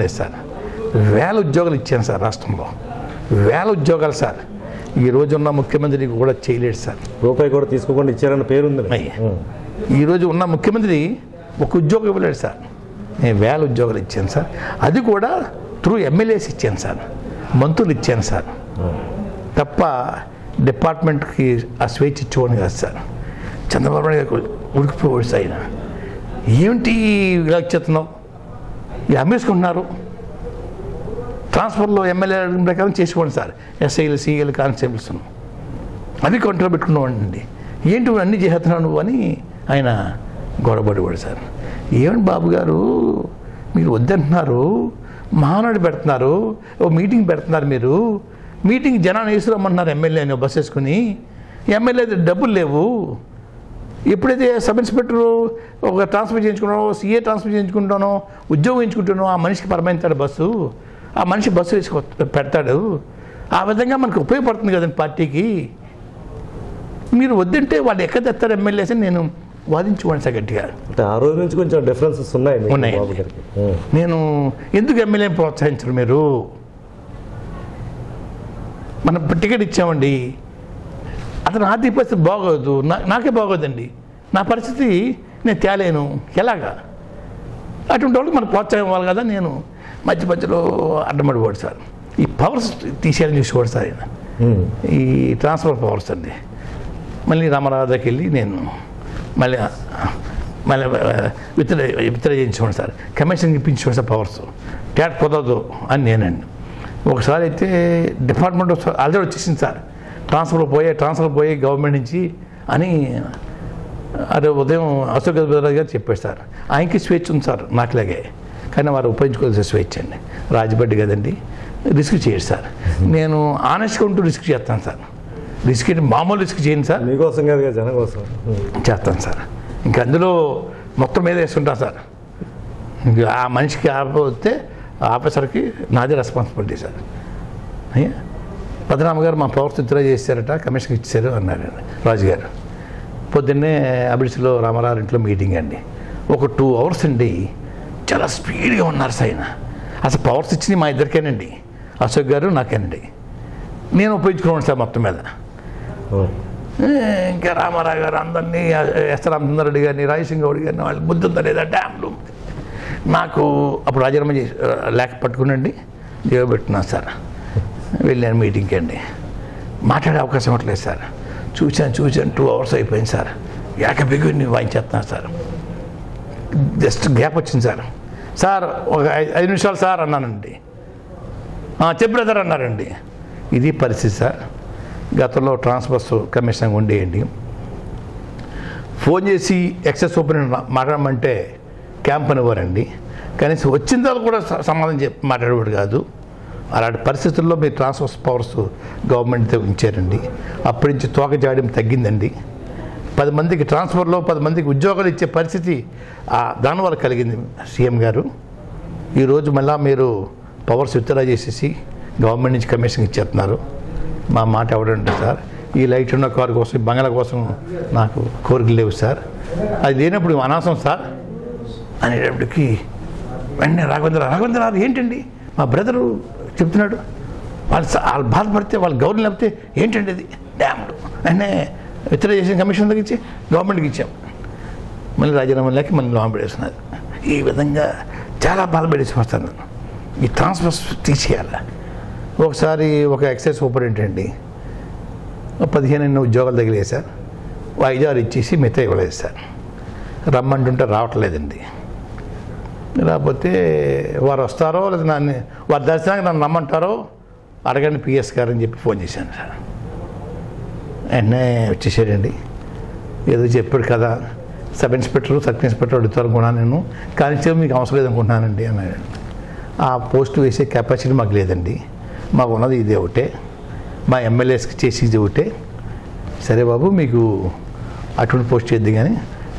లేదు సార్. వేల ఉద్యోగాలు ఇచ్చాను సార్ రాష్ట్రంలో. వేల ఉద్యోగాలు సార్. ఈ రోజు ఉన్న ముఖ్యమంత్రి కూడా చేయలేడు సార్. రూపాయి కూడా తీసుకోకుండా ఇచ్చారన్న పేరు ఉంది అయ్యి. ఈరోజు ఉన్న ముఖ్యమంత్రి ఒక ఉద్యోగం ఇవ్వలేడు సార్. నేను వేల ఉద్యోగాలు ఇచ్చాను సార్. అది కూడా త్రూ ఎమ్మెల్యేస్ ఇచ్చాను సార్. మంత్రులు ఇచ్చాను సార్. తప్ప డిపార్ట్మెంట్కి ఆ స్వేచ్ఛ ఇచ్చేవాడిని కాదు సార్. చంద్రబాబు నాయుడు గారు ఉడికిపోయాడు సార్ ఆయన. ఏమిటి ఇలా ఇచ్చేస్తున్నావు ఇది అమ్మేసుకుంటున్నారు. ట్రాన్స్ఫర్లో ఎమ్మెల్యే ప్రకారం చేసుకోండి సార్. ఎస్ఐలు సిఐలు కానిస్టేబుల్స్ అవి కంట్రోల్ పెట్టుకున్నామండి ఏంటి నువ్వు అన్నీ చేస్తున్నావు నువ్వు అని ఆయన గొడవపడివాడు సార్. ఏమండి బాబు గారు మీరు వద్దంటున్నారు మహానాడు పెడుతున్నారు ఓ మీటింగ్ పెడుతున్నారు మీరు. మీటింగ్ జనాన్ని వేసుకురమ్మన్నారు ఎమ్మెల్యేని బస్ వేసుకుని. ఎమ్మెల్యే డబ్బులు లేవు. ఎప్పుడైతే సబ్ ఇన్స్పెక్టర్ ఒక ట్రాన్స్ఫర్ చేయించుకున్నానో సీఏ ట్రాన్స్ఫర్ చేయించుకుంటానో ఉద్యోగం చేయించుకుంటానో ఆ మనిషికి పరమైతాడు బస్సు ఆ మనిషి బస్సు వేసి పెడతాడు. ఆ విధంగా మనకు ఉపయోగపడుతుంది కదండి పార్టీకి. మీరు వద్దంటే వాళ్ళు ఎక్కడ తెస్తారు ఎమ్మెల్యేస్ అని నేను వాదించుకోండి సార్ గట్టిగా. అంటే ఆ రోజు నుంచి కొంచెం డిఫరెన్సెస్ ఉన్నాయి మీకు ఉన్నాయండి. బాబు గారికి. ఉం. నేను ఎందుకు ఎమ్మెల్యేని ప్రోత్సహించరు మీరు? మనం టికెట్ ఇచ్చామండి. అతను ఆర్థిక పరిస్థితి బాగోదు. నా- నాకే బాగోదండి. నా పరిస్థితి నేను తేలేను. ఎలాగా? అటువంటి వాళ్ళకి మనం ప్రోత్సాహం ఇవ్వాలి కదా నేను. మధ్య మధ్యలో అడ్డమడిపోడు సార్. ఈ పవర్స్ తీసేయాలని చూసేవాడు సార్ ఆయన. ఈ ట్రాన్స్ఫర్ పవర్స్ అండి. మళ్ళీ దగ్గరికి వెళ్ళి నేను మళ్ళీ మళ్ళీ విత్డ్రా విత్డ్రా చేయించుకోండి సార్. కమిషన్ ఇప్పించుకోండి సార్ పవర్స్ ట్యాట్ కుదరదు అని నేనండి. ఒకసారి అయితే డిపార్ట్మెంట్ ఆల్రెడీ వచ్చేసింది సార్. ట్రాన్స్ఫర్ పోయే ట్రాన్స్ఫర్ పోయే గవర్నమెంట్ నుంచి అని అదే ఉదయం అశోక్ గజపతిరాజు గారు చెప్పారు సార్ ఆయనకి స్వేచ్ఛ ఉంది సార్ నాకులాగే. కానీ వారు ఉపయోగించుకోవాల్సిన స్వేచ్ఛ అండి. రాజబడ్డి కదండి రిస్క్ చేయడు సార్. నేను ఆనెస్ట్గా ఉంటూ రిస్క్ చేస్తాను సార్. రిస్క్ మామూలు రిస్క్ చేయను సార్. మీకోసం కాదు జనం కోసం. చేస్తాను సార్. ఇంకా అందులో మొత్తం మీద వేస్తుంటాను సార్. ఇంకా ఆ మనిషికి ఆపతే ఆఫీసర్కి నాదే రెస్పాన్సిబిలిటీ సార్. అయ్యా? పద్మనాభ గారు మా పవర్స్ ఇద్దరు చేశారట కమిషన్ ఇచ్చారు అన్నారు. రాజు గారు పొద్దున్నే అబిడ్స్లో రామారావు ఇంట్లో మీటింగ్ అండి. ఒక టూ అవర్స్ అండి. చాలా స్పీడ్గా ఉన్నారు ఆయన అసలు పవర్స్ ఇచ్చింది మా ఇద్దరికేనండి. అశోక్ గారు నాకేనండి. నేను ఉపయోగించుకున్నాను సార్ మొత్తం మీద. ఇంకా రామారావు గారు అందరినీ ఎస్ రామచంద్రరెడ్డి గారిని రాయసింగ్ గౌడ్ గారిని వాళ్ళు బుద్ధి ఉందా లేదా డ్యామ్లు నాకు అప్పుడు రాజీనామా చేసి లేక పట్టుకునండి. జీవో పెట్టున్నాను సార్. వెళ్ళాను మీటింగ్కి అండి. మాట్లాడే అవకాశం ఇవ్వట్లేదు సార్. చూశాను చూశాను టూ అవర్స్ అయిపోయింది సార్. ఏక నేను వాయించేస్తున్నాను సార్. జస్ట్ గ్యాప్ వచ్చింది సార్. సార్ ఒక ఐదు నిమిషాలు సార్ అన్నానండి. చెప్పు బ్రదర్ అన్నారండి. ఇది పరిస్థితి సార్. గతంలో ట్రాన్స్ఫర్స్ కమిషన్ ఉండేయండి. ఫోన్ చేసి ఎక్సెస్ ఓపెన్ మాట్లాడమంటే క్యాంప్ అనేవారండి. కనీసం వచ్చిన తర్వాత కూడా సమాధానం చెప్పి మాట్లాడేవాడు కాదు. అలాంటి పరిస్థితుల్లో మీ ట్రాన్స్ఫర్ పవర్స్ గవర్నమెంట్ ఉంచారండి. అప్పటి నుంచి తోక జాడడం తగ్గిందండి. పది మందికి ట్రాన్స్ఫర్లో పది మందికి ఉద్యోగాలు ఇచ్చే పరిస్థితి ఆ దానివల్ల కలిగింది సీఎం గారు. ఈరోజు మళ్ళా మీరు పవర్స్ విత్డ్రా చేసేసి గవర్నమెంట్ నుంచి కమిషన్ ఇచ్చేస్తున్నారు. మా మాట ఎవడండి సార్? ఈ లైట్ ఉన్న కారు కోసం బంగళ బంగ్లా కోసం నాకు కోరికలు లేవు సార్. అది లేనప్పుడు అనవసరం సార్ అనేటప్పటికి వెంటనే రాఘవేంద్ర రాఘవేంద్ర ఏంటండి? మా బ్రదరు చెప్తున్నాడు. వాళ్ళు వాళ్ళు బాధపడితే వాళ్ళు గవర్నమెంట్ లేకపోతే ఏంటండి అది డ్యామ్లు అనే విత్డ్రా చేసిన కమిషన్ దగ్గర ఇచ్చి గవర్నమెంట్కి ఇచ్చాం. మళ్ళీ రాజీనామా లేక మళ్ళీ లోన్ పడేస్తున్నారు ఈ విధంగా చాలా బాధపడేసి వస్తాను ఈ ట్రాన్స్ఫర్స్ తీసేయాలి. ఒకసారి ఒక ఎక్సైజ్ సూపరింటెండెంట్ అండి పదిహేను ఎన్నో ఉద్యోగాలు తగిలేదు సార్ ఓ ఐదారు ఇచ్చేసి మిగతా ఇవ్వలేదు సార్. రమ్మంటుంటే రావట్లేదండి. లేకపోతే వారు వస్తారో లేదా నన్ను వారి దర్శనానికి నన్ను రమ్మంటారో అడగండి పిఎస్ గారు అని చెప్పి ఫోన్ చేశాను సార్. వెంటనే వచ్చేసాడండి. ఏదో చెప్పాడు కదా. సబ్ ఇన్స్పెక్టర్ సబ్ ఇన్స్పెక్టర్ అడుగుతారు అనుకున్నాను నేను. కానిస్టేబుల్ మీకు అవసరం లేదనుకుంటున్నానండి అన్నాడు ఆ పోస్ట్ వేసే కెపాసిటీ మాకు లేదండి. మాకు ఉన్నది ఇది ఒకటే. మా ఎమ్మెల్యేస్కి చేసేది ఒకటే. సరే బాబు మీకు అటువంటి పోస్ట్ చేద్ది కానీ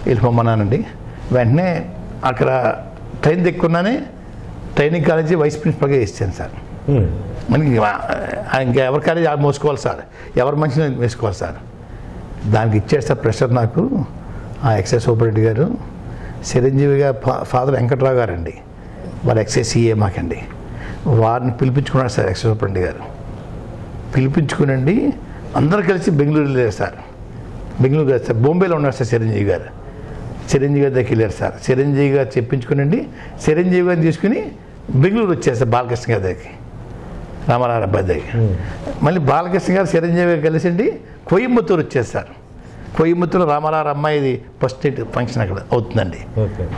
వెళ్ళిపోమన్నానండి. వెంటనే అక్కడ ట్రైన్ దిక్కున్నానే ట్రైనింగ్ కాలేజీ వైస్ ప్రిన్సిపల్గా వేసాను సార్. ఉం. మనకి ఇంకా ఎవరి కాలేజీ మోసుకోవాలి సార్. ఎవరి మనిషిని వేసుకోవాలి సార్. దానికి ఇచ్చాడు సార్ ప్రెషర్ నాకు ఆ ఎక్సైజ్ సూపరింటెండెంట్ గారు. చిరంజీవి గారు ఫా- ఫాదర్ వెంకట్రావు గారండి. వారు ఎక్సైజ్ సీఏ మాకండి. వారిని పిలిపించుకున్నారు సార్ ఎక్సైజ్ సూపరింటెండెంట్ గారు. పిలిపించుకునండి. అందరు కలిసి బెంగళూరు వెళ్ళారు సార్. బెంగళూరు సార్. బొంబేలో ఉన్నారు సార్ చిరంజీవి గారు. చిరంజీవి గారి దగ్గరికి వెళ్ళారు సార్. చిరంజీవి గారు చెప్పించుకునండి. చిరంజీవి గారిని తీసుకుని బెంగళూరు వచ్చారు సార్ బాలకృష్ణ గారి దగ్గరికి. రామారావు అబ్బాయి దగ్గరికి. మళ్ళీ బాలకృష్ణ గారు చిరంజీవి గారు కలిసిండి కోయంబత్తూరు వచ్చారు సార్. కోయంబత్తూరు రామారావు అమ్మాయిది ఫస్ట్ నైట్ ఫంక్షన్ అక్కడ అవుతుందండి.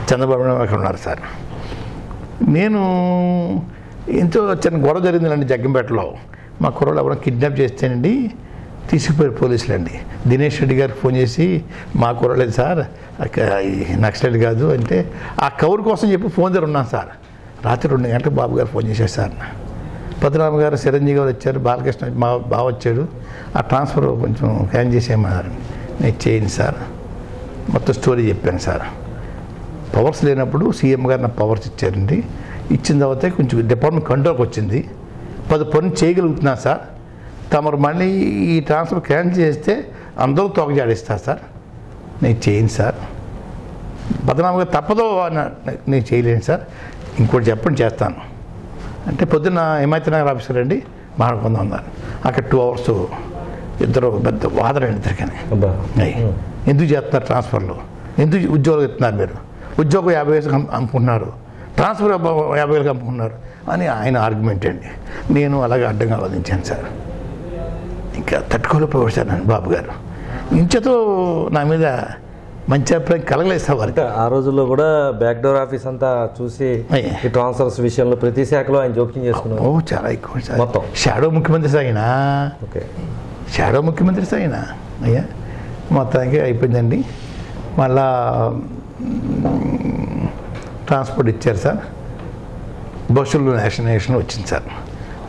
చంద్రబాబు నాయుడు అక్కడ ఉన్నారు సార్. నేను ఎంతో చిన్న గొడవ జరిగిందండి జగ్గంపేటలో. మా కుర్రలు ఎవరైనా కిడ్నాప్ చేస్తేనండి తీసుకుపోయారు పోలీసులు అండి. దినేష్ రెడ్డి గారికి ఫోన్ చేసి మా కూరలేదు సార్ అక్క- నక్సలైట్ కాదు అంటే ఆ కవర్ కోసం చెప్పి ఫోన్ దగ్గర ఉన్నాను సార్. రాత్రి రెండు గంటలకు బాబు గారు ఫోన్ చేశారు సార్. పద్మనాభ గారు చిరంజీవి గారు వచ్చారు బాలకృష్ణ మా బావ వచ్చాడు. ఆ ట్రాన్స్ఫర్ కొంచెం క్యాన్ చేసేయమన్నారు నేను చేయను సార్. మొత్తం స్టోరీ చెప్పాను సార్. పవర్స్ లేనప్పుడు సీఎం గారు నాకు పవర్స్ ఇచ్చారండి. ఇచ్చిన తర్వాత కొంచెం డిపార్ట్మెంట్ కంట్రోల్కి వచ్చింది. పది పనులు చేయగలుగుతున్నా సార్. తమరు మళ్ళీ ఈ ట్రాన్స్ఫర్ క్యాన్సిల్ చేస్తే అందరూ తొగజాడిస్తారు సార్. నేను చేయను సార్. బదనామగా తప్పదో నేను చేయలేను సార్. ఇంకోటి చెప్పండి చేస్తాను. అంటే పొద్దున్న హిమాయత్ నగర్ ఆఫీసర్ అండి మాట్లాడుకుందాం అన్నారు. అక్కడ టూ అవర్స్ ఇద్దరు పెద్ద వాదన ఇద్దరికని. ఎందుకు చేస్తున్నారు ట్రాన్స్ఫర్లు? ఎందుకు ఉద్యోగాలు ఇస్తున్నారు మీరు? ఉద్యోగం యాభై వేలకు అమ్ము- అమ్ముకుంటున్నారు. ట్రాన్స్ఫర్ యాభై వేలకు అమ్ముకుంటున్నారు. అని ఆయన ఆర్గ్యుమెంట్ అండి. నేను అలాగే అడ్డంగా వాదించాను సార్. ఇంకా నన్ను బాబు గారు. ఇంచతో నా మీద మంచి అభిప్రాయం కలగలేదు సార్ వారికి. ఆ రోజుల్లో కూడా బ్యాక్ డోర్ ఆఫీస్ అంతా చూసి. ఈ ట్రాన్స్ఫర్స్ విషయంలో ప్రతి శాఖలో ఆయన జోక్యం చేసుకున్నారు ఓ చాలా ఎక్కువ మొత్తం. షాడో ముఖ్యమంత్రి ఆయన ఓకే. షాడో ముఖ్యమంత్రి ఆయన అయ్యా మొత్తానికి అయిపోయిందండి. మళ్ళా ట్రాన్స్పోర్ట్ ఇచ్చారు సార్. బస్సులు నేషనల్ వచ్చింది సార్.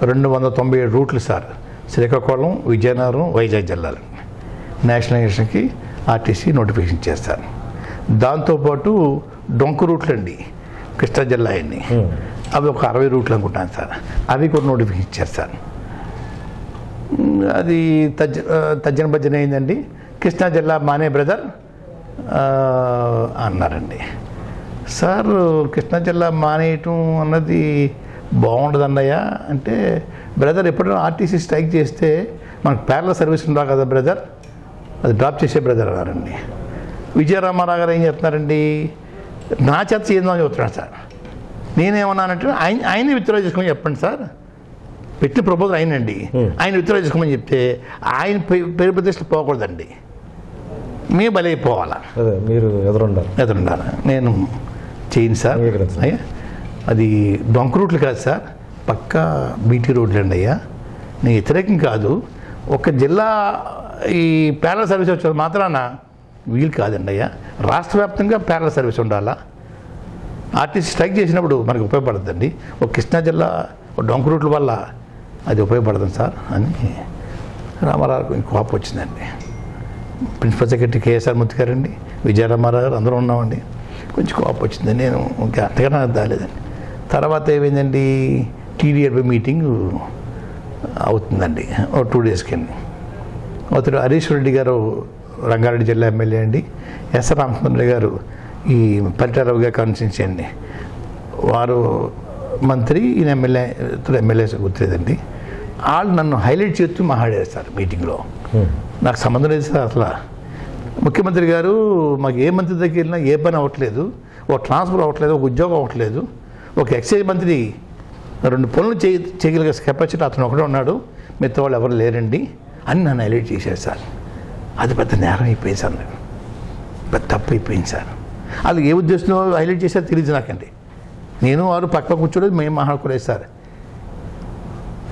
రెండు వందల తొంభై ఏడు రూట్లు సార్. శ్రీకాకుళం విజయనగరం వైజాగ్ జిల్లాలు. నేషనలైజేషన్కి ఆర్టీసీ నోటిఫికేషన్ చేస్తారు. దాంతోపాటు డొంక రూట్లు అండి కృష్ణా జిల్లా అన్ని అవి ఒక అరవై రూట్లు అనుకుంటాను సార్. అవి కూడా నోటిఫికేషన్ సార్ అది తజ్జ తజ్జన భజ్జన అయిందండి కృష్ణా జిల్లా మానే బ్రదర్ అన్నారండి. సార్ కృష్ణా జిల్లా మానేయటం అన్నది బాగుండదు అన్నయ్య అంటే బ్రదర్ ఎప్పుడైనా ఆర్టీసీ స్ట్రైక్ చేస్తే మనకు ప్యారల సర్వీస్ ఉందా కదా బ్రదర్? అది డ్రాప్ చేసే బ్రదర్ అన్నారండి. విజయరామారావు గారు ఏం చెప్తున్నారండి? నా చేత చేద్దామని చెప్తున్నాడు సార్. నేనేమన్నానంటే ఆయన ఆయనే విత్డ్రా చేసుకోమని చెప్పండి సార్. పెట్టిన ప్రపోజల్ ఆయనండి. ఆయన విత్డ్రా చేసుకోమని చెప్తే ఆయన పేరు ప్రతిష్టలు పోకూడదండి. మేము బలైపోవాలా. మీరు ఎదురుండాలి. ఎదురుండాలి. నేను చేయను సార్. అయ్యా. అది డొంక రూట్లు కాదు సార్ పక్కా బీటీ రోడ్లు అండి అయ్యా. నేను వ్యతిరేకం కాదు. ఒక జిల్లా ఈ ప్యారల సర్వీస్ వచ్చేది మాత్రాన వీలు కాదండి అయ్యా. రాష్ట్ర వ్యాప్తంగా ప్యారల సర్వీస్ ఉండాలా? ఆర్టీసీ స్ట్రైక్ చేసినప్పుడు మనకు ఉపయోగపడుతుందండి ఒక కృష్ణా జిల్లా ఒక డొంక రూట్ల వల్ల అది ఉపయోగపడుతుంది సార్ అని రామారావు కొంచెం కోపం వచ్చిందండి. ప్రిన్సిపల్ సెక్రటరీ కేఎస్ఆర్ మూర్తి గారండి విజయరామారావు గారు అందరూ ఉన్నామండి. కొంచెం కోపం వచ్చింది. నేను ఇంకా అంతగా నాకు దాలేదండి. తర్వాత ఏమైందండి? టీడీఆర్బీ మీటింగ్ అవుతుందండి. ఓ టూ డేస్కి అండి అతడు హరీష్ రెడ్డి గారు రంగారెడ్డి జిల్లా ఎమ్మెల్యే అండి. ఎస్ రామచంద్ర గారు ఈ పరిటారావు గారి కాన్స్టిట్యున్సీ వారు మంత్రి ఈయన ఎమ్మెల్యే ఎమ్మెల్యే గుర్తులేదండి. వాళ్ళు నన్ను హైలైట్ చేస్తూ మాట్లాడారు సార్ మీటింగ్లో నాకు సంబంధం లేదు సార్ అసలు. ముఖ్యమంత్రి గారు మాకు ఏ మంత్రి దగ్గరికి వెళ్ళినా ఏ పని అవ్వట్లేదు. ఒక ట్రాన్స్ఫర్ అవ్వట్లేదు ఒక ఉద్యోగం అవ్వట్లేదు. ఒక ఎక్సైజ్ మంత్రి రెండు పనులు చేయ చేయగలిగే కెపాసిటీ అతను ఒకడే ఉన్నాడు. మిగతా వాళ్ళు ఎవరు లేరండి. అని నన్ను హైలైట్ చేశారు సార్. అది పెద్ద నేరం అయిపోయింది సార్ నేను పెద్ద తప్పు అయిపోయింది సార్. వాళ్ళు ఏ ఉద్దేశంలో హైలైట్ చేశారు తెలియదు నాకండి. నేను వారు పక్క పక్క కూర్చోలేదు మేము మాట్లాడుకోలేదు సార్.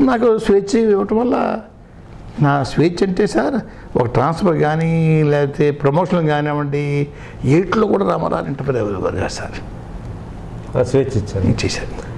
నాకు స్వేచ్ఛ ఇవ్వటం వల్ల నా స్వేచ్ఛ అంటే సార్ ఒక ట్రాన్స్ఫర్ కానీ లేకపోతే ప్రమోషన్ కానివ్వండి ఏట్లో కూడా రామారావు ఇంటర్ఫీర్ అవ్వదు సార్. ఆ స్వేచ్ఛ ఇచ్చారు ఇచ్చేసారు